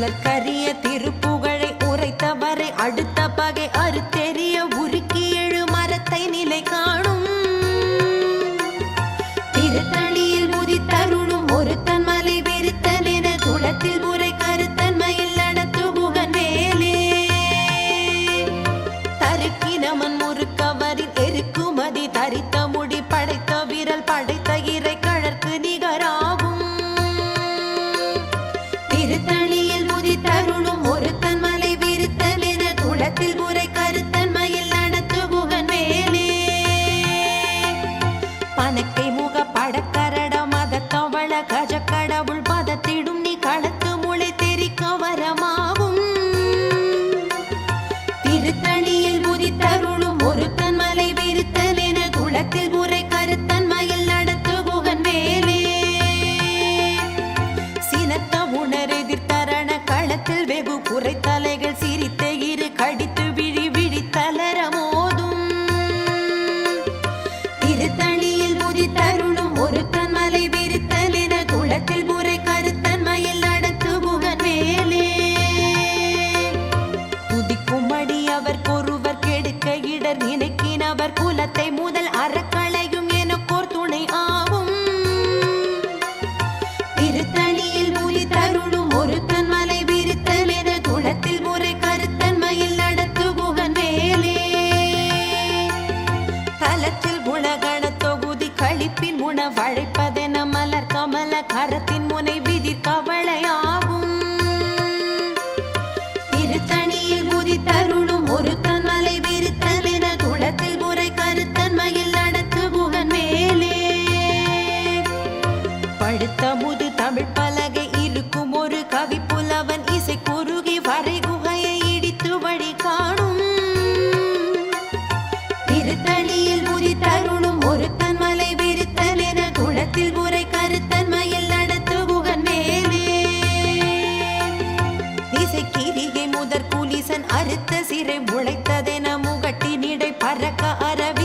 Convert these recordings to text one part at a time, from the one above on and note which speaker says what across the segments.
Speaker 1: மலர் கரிய திருப்பு கஜ கடவுள் அறத்தை முதல் அறக்களையும் எனக்கோர் துணை ஆகும் திருத்தணியில் முறி தருளும் ஒருத்தன் மலை விருத்தல் என துளத்தில் முறை கருத்தன்மையில் நடத்து புகன் வேலே தலத்தில் குணகண தொகுதி கழிப்பின் உணவழைப்பதென மலர் கமல கரத்த கமுது தமிழ் பலகை இருக்கும் ஒரு கவி புலவன் இசை குறுகி வரை குகையை இடித்து வழி காணும். திருத்தணியில் புரி தருணும் ஒருத்தன் மலை விருத்தன் என குளத்தில் உரை கருத்தன் மயில் நடத்து குகன் மேலே. இசை கிரிகை முதற் குலிசன் அறுத்த சிறை முளைத்ததென முகட்டினிடை பறக்க அறவே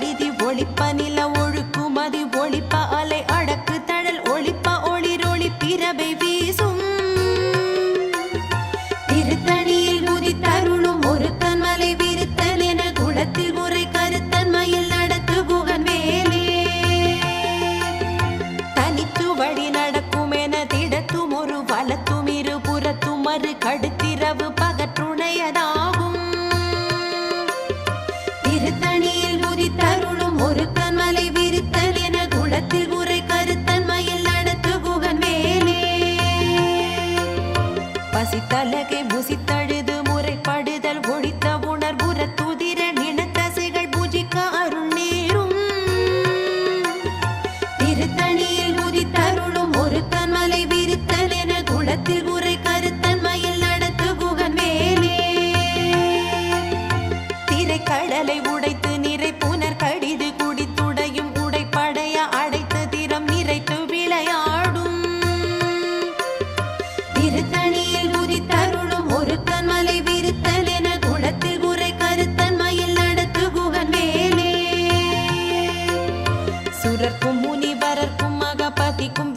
Speaker 1: அறிதி baby. முனிவரர்க்கும் மகபதிக்கும்